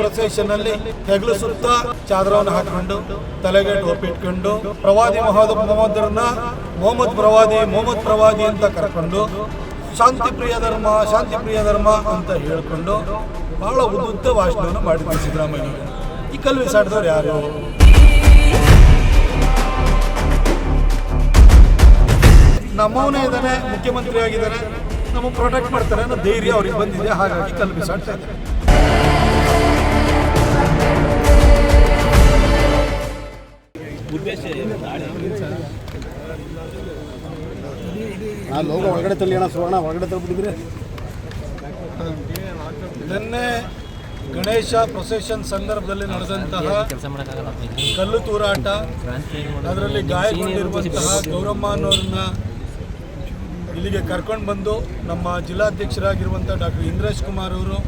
Procession ಅಲ್ಲಿ ಹೆಗಲು ಸುತ್ತ ಚಾದರವನ್ನು ಹಾಕೊಂಡು ತಲೆಗೆ ಟೋಪಿ ಇಟ್ಕೊಂಡು ಪ್ರವಾದಿ ಮೊಹಮ್ಮದ್ ಮೊಹಮ್ಮದ್ರನ್ನ ಮೊಹಮ್ಮದ್ ಪ್ರವಾದಿ ಮೊಹಮ್ಮದ್ ಪ್ರವಾದಿ ಅಂತ ಕರ್ಕೊಂಡು ಶಾಂತಿ ಪ್ರಿಯ ಧರ್ಮ, ಶಾಂತಿ ಪ್ರಿಯ ಧರ್ಮ ಅಂತ ಹೇಳ್ಕೊಂಡು ಬಹಳ ಉದ್ದ ಭಾಷಣವನ್ನು ಮಾಡಿದ್ರು ಸಿದ್ದರಾಮಯ್ಯ ಈ ಕಲ್ವಿ ಸಾಟಿದವ್ರು ಯಾರು? ನಮ್ಮವನೇ ಇದ್ದಾನೆ ಮುಖ್ಯಮಂತ್ರಿ ಆಗಿದ್ದಾರೆ ನಮಗೆ ಪ್ರೊಟೆಕ್ಟ್ ಮಾಡ್ತಾರೆ ಅನ್ನೋ ಧೈರ್ಯ ಅವ್ರಿಗೆ ಬಂದಿದೆ, ಹಾಗಾಗಿ ಕಲ್ಲು ಬಿಸಾಡ್ತಾ ಇದ್ದಾರೆ. ಆ ಲೋಗ ಒಳಗಡೆ ತಳ್ಳಿ ಅಣ್ಣ ಸುವರ್ಣ ಒಳಗಡೆ ತಲುಪಿದ್ರೆ ನಿನ್ನೆ ಗಣೇಶ ಪ್ರೊಸೆಷನ್ ಸಂದರ್ಭದಲ್ಲಿ ನಡೆದಂತಹ ಕಲ್ಲು ತೂರಾಟ ಅದರಲ್ಲಿ ಗಾಯಗೊಂಡಿರುವಂತಹ ಗೌರಮ್ಮ ಅನ್ನೋರನ್ನ ಇಲ್ಲಿಗೆ ಕರ್ಕೊಂಡು ಬಂದು ನಮ್ಮ ಜಿಲ್ಲಾಧ್ಯಕ್ಷರಾಗಿರುವಂಥ ಡಾಕ್ಟರ್ ಇಂದ್ರೇಶ್ ಕುಮಾರ್ ಅವರು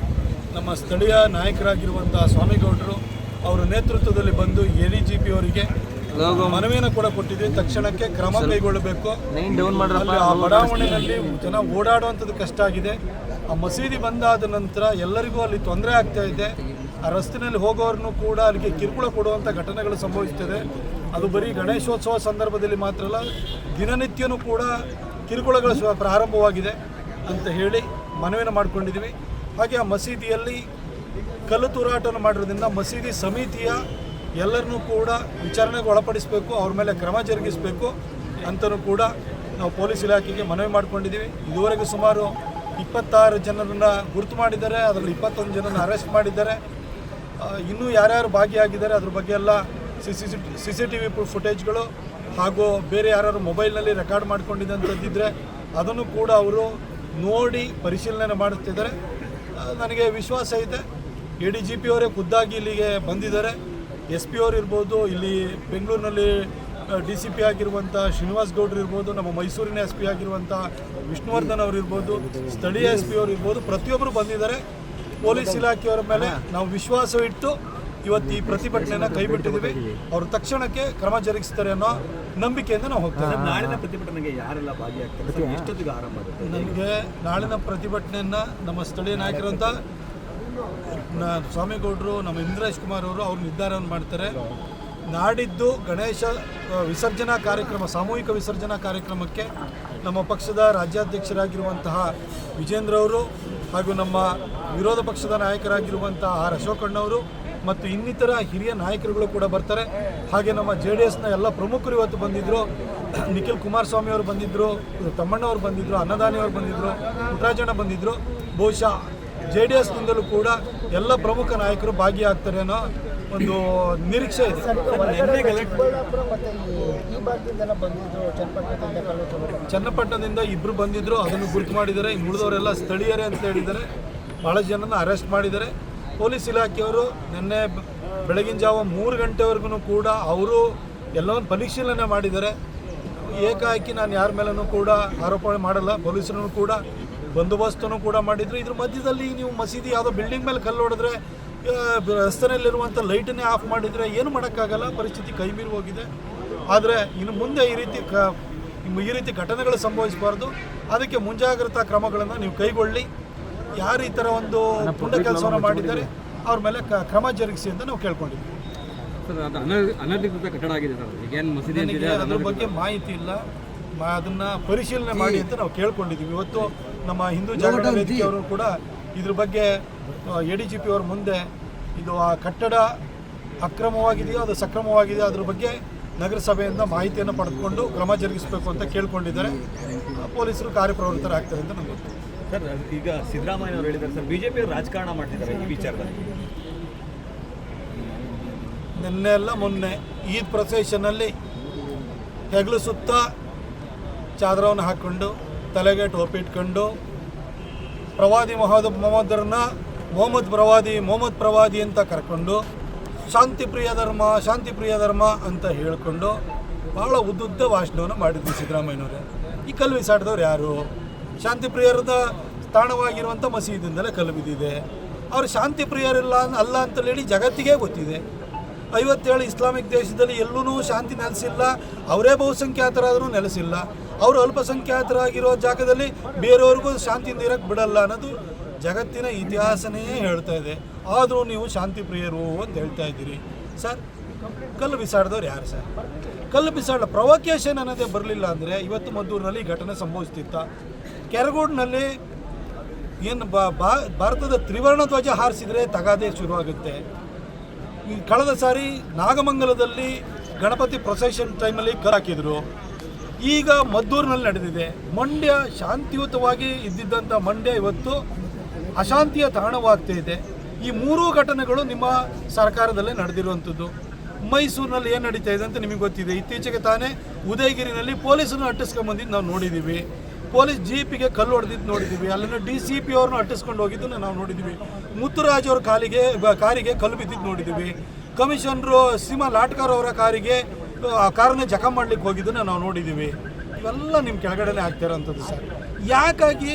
ನಮ್ಮ ಸ್ಥಳೀಯ ನಾಯಕರಾಗಿರುವಂತಹ ಸ್ವಾಮಿಗೌಡರು ಅವರ ನೇತೃತ್ವದಲ್ಲಿ ಬಂದು ಎ ಡಿ ಜಿ ಪಿ ಅವರಿಗೆ ಮನವಿಯನ್ನು ಕೂಡ ಕೊಟ್ಟಿದ್ವಿ ತಕ್ಷಣಕ್ಕೆ ಕ್ರಮ ಕೈಗೊಳ್ಳಬೇಕು. ಬಡಾವಣೆಯಲ್ಲಿ ಜನ ಓಡಾಡುವಂಥದ್ದು ಕಷ್ಟ ಆಗಿದೆ. ಆ ಮಸೀದಿ ಬಂದಾದ ನಂತರ ಎಲ್ಲರಿಗೂ ಅಲ್ಲಿ ತೊಂದರೆ ಆಗ್ತಾ ಇದೆ. ಆ ರಸ್ತೆಯಲ್ಲಿ ಹೋಗೋರ್ನು ಕೂಡ ಅಲ್ಲಿಗೆ ಕಿರುಕುಳ ಕೊಡುವಂಥ ಘಟನೆಗಳು ಸಂಭವಿಸ್ತದೆ ಅದು ಬರೀ ಗಣೇಶೋತ್ಸವ ಸಂದರ್ಭದಲ್ಲಿ ಮಾತ್ರ ಅಲ್ಲ ದಿನನಿತ್ಯನೂ ಕೂಡ ಕಿರುಕುಳಗಳು ಸ್ವ ಪ್ರಾರಂಭವಾಗಿದೆ ಅಂತ ಹೇಳಿ ಮನವಿಯನ್ನು ಮಾಡ್ಕೊಂಡಿದ್ದೀವಿ. ಹಾಗೆ ಆ ಮಸೀದಿಯಲ್ಲಿ ಕಲ್ಲು ತೂರಾಟವನ್ನು ಮಾಡಿರೋದ್ರಿಂದ ಮಸೀದಿ ಸಮಿತಿಯ ಎಲ್ಲರನ್ನೂ ಕೂಡ ವಿಚಾರಣೆಗೆ ಒಳಪಡಿಸಬೇಕು, ಅವ್ರ ಮೇಲೆ ಕ್ರಮ ಜರುಗಿಸಬೇಕು ಅಂತಲೂ ಕೂಡ ನಾವು ಪೊಲೀಸ್ ಇಲಾಖೆಗೆ ಮನವಿ ಮಾಡ್ಕೊಂಡಿದ್ದೀವಿ. ಇದುವರೆಗೂ ಸುಮಾರು ಇಪ್ಪತ್ತಾರು ಜನರನ್ನು ಗುರುತು ಮಾಡಿದ್ದಾರೆ, ಅದರಲ್ಲಿ ಇಪ್ಪತ್ತೊಂದು ಜನರನ್ನು ಅರೆಸ್ಟ್ ಮಾಡಿದ್ದಾರೆ. ಇನ್ನೂ ಯಾರ್ಯಾರು ಭಾಗಿಯಾಗಿದ್ದಾರೆ, ಅದ್ರ ಬಗ್ಗೆ ಎಲ್ಲ C C C C T V ಫುಟೇಜ್ಗಳು ಹಾಗೂ ಬೇರೆ ಯಾರು ಮೊಬೈಲ್ನಲ್ಲಿ ರೆಕಾರ್ಡ್ ಮಾಡ್ಕೊಂಡಿದ್ದಂಥದ್ದಿದ್ರೆ ಅದನ್ನು ಕೂಡ ಅವರು ನೋಡಿ ಪರಿಶೀಲನೆ ಮಾಡುತ್ತಿದ್ದಾರೆ ನನಗೆ ವಿಶ್ವಾಸ ಇದೆ. ಎ ಡಿ ಜಿ ಪಿ ಅವರೇ ಖುದ್ದಾಗಿ ಇಲ್ಲಿಗೆ ಬಂದಿದ್ದಾರೆ. ಎಸ್ ಪಿ ಅವ್ರು ಇರ್ಬೋದು ಇಲ್ಲಿ ಬೆಂಗಳೂರಿನಲ್ಲಿ ಡಿ ಸಿ ಪಿ ಆಗಿರುವಂಥ ಶ್ರೀನಿವಾಸ್ ಗೌಡ್ರು ಇರ್ಬೋದು ನಮ್ಮ ಮೈಸೂರಿನ ಎಸ್ ಪಿ ಆಗಿರುವಂಥ ವಿಷ್ಣುವರ್ಧನ್ ಅವರು ಇರ್ಬೋದು ಸ್ಥಳೀಯ ಎಸ್ ಪಿ ಅವರು ಇರ್ಬೋದು ಪ್ರತಿಯೊಬ್ಬರು ಬಂದಿದ್ದಾರೆ. ಪೊಲೀಸ್ ಇಲಾಖೆಯವರ ಮೇಲೆ ನಾವು ವಿಶ್ವಾಸವಿಟ್ಟು ಇವತ್ತು ಈ ಪ್ರತಿಭಟನೆಯನ್ನು ಕೈಬಿಟ್ಟಿದ್ದೀವಿ. ಅವರು ತಕ್ಷಣಕ್ಕೆ ಕ್ರಮ ಜರುಗಿಸ್ತಾರೆ ಅನ್ನೋ ನಂಬಿಕೆಯಿಂದ ನಾವು ಹೋಗ್ತೇವೆ ನಾಳಿನ ಪ್ರತಿಭಟನೆಗೆ ಯಾರೆಲ್ಲ ಭಾಗಿಯಾಗ್ತಾರೆ? ನನಗೆ ನಾಳಿನ ಪ್ರತಿಭಟನೆಯನ್ನು ನಮ್ಮ ಸ್ಥಳೀಯ ನಾಯಕರಂತ ಸ್ವಾಮಿಗೌಡರು ನಮ್ಮ ಇಂದ್ರೇಶ್ ಕುಮಾರ್ ಅವರು ಅವ್ರು ನಿರ್ಧಾರವನ್ನು ಮಾಡ್ತಾರೆ. ನಾಡಿದ್ದು ಗಣೇಶ ವಿಸರ್ಜನಾ ಕಾರ್ಯಕ್ರಮ, ಸಾಮೂಹಿಕ ವಿಸರ್ಜನಾ ಕಾರ್ಯಕ್ರಮಕ್ಕೆ ನಮ್ಮ ಪಕ್ಷದ ರಾಜ್ಯಾಧ್ಯಕ್ಷರಾಗಿರುವಂತಹ ವಿಜೇಂದ್ರ ಅವರು ಹಾಗೂ ನಮ್ಮ ವಿರೋಧ ಪಕ್ಷದ ನಾಯಕರಾಗಿರುವಂತಹ ಆರ್ ಅಶೋಕಣ್ಣವರು ಮತ್ತು ಇನ್ನಿತರ ಹಿರಿಯ ನಾಯಕರುಗಳು ಕೂಡ ಬರ್ತಾರೆ. ಹಾಗೆ ನಮ್ಮ ಜೆ ಡಿ ಎಸ್ನ ಎಲ್ಲ ಪ್ರಮುಖರು ಇವತ್ತು ಬಂದಿದ್ದರು ನಿಖಿಲ್ ಕುಮಾರಸ್ವಾಮಿ ಅವರು ಬಂದಿದ್ದರು ತಮ್ಮಣ್ಣವ್ರು ಬಂದಿದ್ದರು ಅನ್ನದಾನಿ ಅವರು ಬಂದಿದ್ದರು ಪುಟ್ರಾಜಣ್ಣ ಬಂದಿದ್ದರು ಬಹುಶಃ ಜೆ ಡಿ ಎಸ್ನಿಂದಲೂ ಕೂಡ ಎಲ್ಲ ಪ್ರಮುಖ ನಾಯಕರು ಭಾಗಿಯಾಗ್ತಾರೆ ಅನ್ನೋ ಒಂದು ನಿರೀಕ್ಷೆ ಇದೆ. ಚನ್ನಪಟ್ಟಣದಿಂದ ಇಬ್ರು ಬಂದಿದ್ರು ಇಬ್ಬರು ಬಂದಿದ್ದರು ಅದನ್ನು ಗುರುತು ಮಾಡಿದ್ದಾರೆ. ಇನ್ನು ಉಳಿದವರೆಲ್ಲ ಸ್ಥಳೀಯರೇ ಅಂತ ಹೇಳಿದ್ದಾರೆ. ಭಾಳ ಜನನ ಅರೆಸ್ಟ್ ಮಾಡಿದ್ದಾರೆ. ಪೊಲೀಸ್ ಇಲಾಖೆಯವರು ನಿನ್ನೆ ಬೆಳಗಿನ ಜಾವ ಮೂರು ಗಂಟೆವರೆಗೂ ಕೂಡ ಅವರು ಎಲ್ಲವನ್ನು ಪರಿಶೀಲನೆ ಮಾಡಿದ್ದಾರೆ. ಏಕಾಏಕಿ ನಾನು ಯಾರ ಮೇಲೂ ಕೂಡ ಆರೋಪ ಮಾಡಲ್ಲ ಪೊಲೀಸರನ್ನು ಕೂಡ. ಬಂದೋಬಸ್ತನ್ನು ಕೂಡ ಮಾಡಿದ್ರು. ಇದ್ರ ಮಧ್ಯದಲ್ಲಿ ನೀವು ಮಸೀದಿ ಯಾವುದೋ ಬಿಲ್ಡಿಂಗ್ ಮೇಲೆ ಕಲ್ಲು ಹೊಡೆದ್ರೆ ರಸ್ತೆಯಲ್ಲಿರುವಂಥ ಲೈಟನ್ನೇ ಆಫ್ ಮಾಡಿದರೆ ಏನು ಮಾಡೋಕ್ಕಾಗಲ್ಲ ಪರಿಸ್ಥಿತಿ ಕೈ ಮೀರಿ ಹೋಗಿದೆ. ಆದರೆ ಇನ್ನು ಮುಂದೆ ಈ ರೀತಿ ಕ ಈ ರೀತಿ ಘಟನೆಗಳು ಸಂಭವಿಸಬಾರ್ದು. ಅದಕ್ಕೆ ಮುಂಜಾಗ್ರತಾ ಕ್ರಮಗಳನ್ನು ನೀವು ಕೈಗೊಳ್ಳಿ. ಯಾರು ಈ ಥರ ಒಂದು ಪುಣ್ಯ ಕೆಲಸವನ್ನು ಮಾಡಿದ್ದಾರೆ ಅವ್ರ ಮೇಲೆ ಕ್ರಮ ಜರುಗಿಸಿ ಅಂತ ನಾವು ಕೇಳ್ಕೊಂಡಿದ್ವಿ ಅನಧಿಕೃತ ಕಟ್ಟಡ ಆಗಿದೆ ನನಗೆ ಅದ್ರ ಬಗ್ಗೆ ಮಾಹಿತಿ ಇಲ್ಲ. ಅದನ್ನ ಪರಿಶೀಲನೆ ಮಾಡಿ ಅಂತ ನಾವು ಕೇಳ್ಕೊಂಡಿದ್ದೀವಿ. ಇವತ್ತು ನಮ್ಮ ಹಿಂದೂ ಜಾಗರಣ ವೇದಿಕೆಯವರು ಕೂಡ ಇದ್ರ ಬಗ್ಗೆ ಎ ಡಿ ಜಿ ಪಿ ಅವ್ರ ಮುಂದೆ ಇದು ಆ ಕಟ್ಟಡ ಅಕ್ರಮವಾಗಿದೆಯೋ ಅದು ಸಕ್ರಮವಾಗಿದೆಯೋ ಅದ್ರ ಬಗ್ಗೆ ನಗರಸಭೆಯಿಂದ ಮಾಹಿತಿಯನ್ನು ಪಡೆದುಕೊಂಡು ಕ್ರಮ ಜರುಗಿಸಬೇಕು ಅಂತ ಕೇಳ್ಕೊಂಡಿದ್ದಾರೆ. ಆ, ಪೊಲೀಸರು ಕಾರ್ಯಪ್ರವೃತ್ತರಾಗ್ತಾರೆ ಅಂತ ನಮ್ಗೆ ಗೊತ್ತು. ಸರ್ ಈಗ ಸಿದ್ದರಾಮಯ್ಯ ಅವರು ಹೇಳಿದ್ದಾರೆ ಸರ್. ಬಿಜೆಪಿ ರಾಜಕಾರಣ ಮಾಡ್ತಿದ್ದಾರೆ ಈ ವಿಚಾರದಲ್ಲಿ. ನಿನ್ನೆ ಎಲ್ಲ ಮೊನ್ನೆ ಈದ್ ಪ್ರೊಸೆಷನಲ್ಲಿ ಹೆಗಲು ಸುತ್ತ ಚಾದರವನ್ನು ಹಾಕ್ಕೊಂಡು ತಲೆಗೆ ಟೋಪಿ ಇಟ್ಕೊಂಡು ಪ್ರವಾದಿ ಮೊಹದ್ ಮೊಹಮ್ಮದ್ರನ್ನ ಮೊಹಮ್ಮದ್ ಪ್ರವಾದಿ ಮೊಹಮ್ಮದ್ ಪ್ರವಾದಿ ಅಂತ ಕರ್ಕೊಂಡು ಶಾಂತಿ ಪ್ರಿಯ ಧರ್ಮ, ಶಾಂತಿ ಪ್ರಿಯ ಧರ್ಮ ಅಂತ ಹೇಳಿಕೊಂಡು ಭಾಳ ಉದ್ದುದ್ದ ಭಾಷಣವನ್ನು ಮಾಡಿದ್ವಿ ಸಿದ್ದರಾಮಯ್ಯನವರೇ. ಈ ಕಲ್ಲು ಬಿಸಾಡಿದವ್ರು ಯಾರು? ಶಾಂತಿ ಪ್ರಿಯರದ ತಾಣವಾಗಿರುವಂಥ ಮಸೀದಿಂದಲೇ ಕಲ್ಲು ಬಿದ್ದಿದೆ. ಅವ್ರು ಶಾಂತಿ ಪ್ರಿಯರಿಲ್ಲ ಅಲ್ಲ ಅಂತಲೇ ಜಗತ್ತಿಗೆ ಗೊತ್ತಿದೆ. ಐವತ್ತೇಳು ಇಸ್ಲಾಮಿಕ್ ದೇಶದಲ್ಲಿ ಎಲ್ಲೂ ಶಾಂತಿ ನೆಲೆಸಿಲ್ಲ, ಅವರೇ ಬಹುಸಂಖ್ಯಾತರಾದರೂ ನೆಲೆಸಿಲ್ಲ. ಅವರು ಅಲ್ಪಸಂಖ್ಯಾತರಾಗಿರೋ ಜಾಗದಲ್ಲಿ ಬೇರೆಯವ್ರಿಗೂ ಶಾಂತಿಯಿಂದ ಇರಕ್ಕೆ ಬಿಡಲ್ಲ ಅನ್ನೋದು ಜಗತ್ತಿನ ಇತಿಹಾಸನೇ ಹೇಳ್ತಾ ಇದೆ. ಆದರೂ ನೀವು ಶಾಂತಿ ಪ್ರಿಯರು ಅಂತ ಹೇಳ್ತಾ ಇದ್ದೀರಿ. ಸರ್, ಕಲ್ಲು ಬಿಸಾಡಿದವ್ರು ಯಾರು ಸರ್? ಕಲ್ಲು ಬಿಸಾಡ ಪ್ರೊವೊಕೇಶನ್ ಅನ್ನೋದೇ ಬರಲಿಲ್ಲ ಅಂದರೆ ಇವತ್ತು ಮದ್ದೂರಿನಲ್ಲಿ ಘಟನೆ ಸಂಭವಿಸ್ತಿತ್ತ. ಕೆರಗೋಡ್ನಲ್ಲಿ ಏನು ಭಾರತದ ತ್ರಿವರ್ಣ ಧ್ವಜ ಹಾರಿಸಿದರೆ ತಗಾದೆ ಶುರುವಾಗುತ್ತೆ. ಈ ಕಳೆದ ಸಾರಿ ನಾಗಮಂಗಲದಲ್ಲಿ ಗಣಪತಿ ಪ್ರೊಸೆಷನ್ ಟೈಮಲ್ಲಿ ಕರ ಹಾಕಿದ್ರು. ಈಗ ಮದ್ದೂರಿನಲ್ಲಿ ನಡೆದಿದೆ. ಮಂಡ್ಯ ಶಾಂತಿಯುತವಾಗಿ ಇದ್ದಿದ್ದಂಥ ಮಂಡ್ಯ ಇವತ್ತು ಅಶಾಂತಿಯ ತಾಣವಾಗ್ತಾ ಇದೆ. ಈ ಮೂರೂ ಘಟನೆಗಳು ನಿಮ್ಮ ಸರ್ಕಾರದಲ್ಲೇ ನಡೆದಿರುವಂಥದ್ದು. ಮೈಸೂರಿನಲ್ಲಿ ಏನು ನಡೀತಾ ಇದೆ ಅಂತ ನಿಮಗೆ ಗೊತ್ತಿದೆ. ಇತ್ತೀಚೆಗೆ ತಾನೇ ಉದಯಗಿರಿನಲ್ಲಿ ಪೊಲೀಸರನ್ನು ಅಟ್ಟಿಸ್ಕೊಂಬಂದಿದ್ದು ನಾವು ನೋಡಿದ್ದೀವಿ. ಪೊಲೀಸ್ ಜೀಪಿಗೆ ಕಲ್ಲು ಹೊಡೆದಿದ್ದು ನೋಡಿದ್ದೀವಿ. ಅಲ್ಲಿನ ಡಿ ಸಿ ಪಿ ಅವ್ರನ್ನ ಅಟ್ಟಿಸ್ಕೊಂಡು ಹೋಗಿದ್ದನ್ನು ನಾವು ನೋಡಿದ್ದೀವಿ. ಮುತ್ತುರಾಜ್ ಅವ್ರ ಕಾಲಿಗೆ ಕಾರಿಗೆ ಕಲ್ಲು ಬಿದ್ದಿದ್ದು ನೋಡಿದ್ದೀವಿ ಕಮಿಷನರು ಸೀಮಾ ಲಾಟ್ಕರ್ ಅವರ ಕಾರಿಗೆ, ಆ, ಕಾರನ್ನ ಜಖ ಮಾಡ್ಲಿಕ್ಕೆ ಹೋಗಿದ್ದನ್ನು ನಾವು ನೋಡಿದ್ದೀವಿ ಇವೆಲ್ಲ ನಿಮ್ಮ ಕೆಳಗಡೆನೇ ಆಗ್ತಿರೋಂಥದ್ದು ಸರ್. ಯಾಕಾಗಿ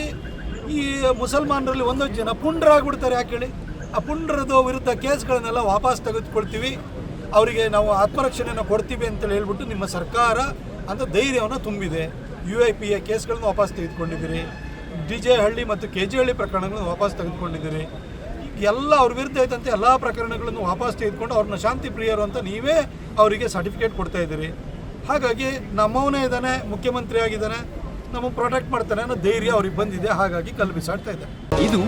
ಈ ಮುಸಲ್ಮಾನರಲ್ಲಿ ಒಂದೊಂದು ಜನ ಪುಂಡ್ರಾಗ್ಬಿಡ್ತಾರೆ ಯಾಕೆ ಹೇಳಿ? ಆ ಪುಂಡ್ರದ ವಿರುದ್ಧ ಕೇಸ್ಗಳನ್ನೆಲ್ಲ ವಾಪಸ್ ತೆಗೆದುಕೊಳ್ತೀವಿ. ಅವರಿಗೆ ನಾವು ಆತ್ಮರಕ್ಷಣೆಯನ್ನು ಕೊಡ್ತೀವಿ ಅಂತೇಳಿ ಹೇಳ್ಬಿಟ್ಟು ನಿಮ್ಮ ಸರ್ಕಾರ ಅಂತ ಧೈರ್ಯವನ್ನು ತುಂಬಿದೆ. ಯು ಐ ಪಿ ಎ ಕೇಸ್ಗಳನ್ನು ವಾಪಸ್ ತೆಗೆದುಕೊಂಡಿದ್ದೀರಿ. ಡಿ ಜೆ ಹಳ್ಳಿ ಮತ್ತು ಕೆ ಜಿ ಹಳ್ಳಿ ಪ್ರಕರಣಗಳನ್ನು ವಾಪಸ್ ತೆಗೆದುಕೊಂಡಿದ್ದೀರಿ. ಎಲ್ಲ ಅವ್ರ ವಿರುದ್ಧ ಇದ್ದಂತೆ ಎಲ್ಲ ಪ್ರಕರಣಗಳನ್ನು ವಾಪಸ್ ತೆಗೆದುಕೊಂಡು ಅವ್ರನ್ನ ಶಾಂತಿ ಪ್ರಿಯರು ಅಂತ ನೀವೇ ಅವರಿಗೆ ಸರ್ಟಿಫಿಕೇಟ್ ಕೊಡ್ತಾ ಇದ್ದೀರಿ. ಹಾಗಾಗಿ ನಮ್ಮವನೇ ಇದ್ದಾನೆ, ಮುಖ್ಯಮಂತ್ರಿ ಆಗಿದ್ದಾನೆ ನಮಗೆ ಪ್ರೊಟೆಕ್ಟ್ ಮಾಡ್ತಾನೆ ಅನ್ನೋ ಧೈರ್ಯ ಅವ್ರಿಗೆ ಬಂದಿದೆ, ಹಾಗಾಗಿ ಕಲ್ಪಿಸಾಡ್ತಾ ಇದೆ ಇದು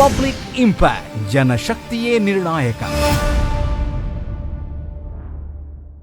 ಪಬ್ಲಿಕ್ ಇಂಪ್ಯಾಕ್ಟ್ ಜನಶಕ್ತಿಯೇ ನಿರ್ಣಾಯಕ.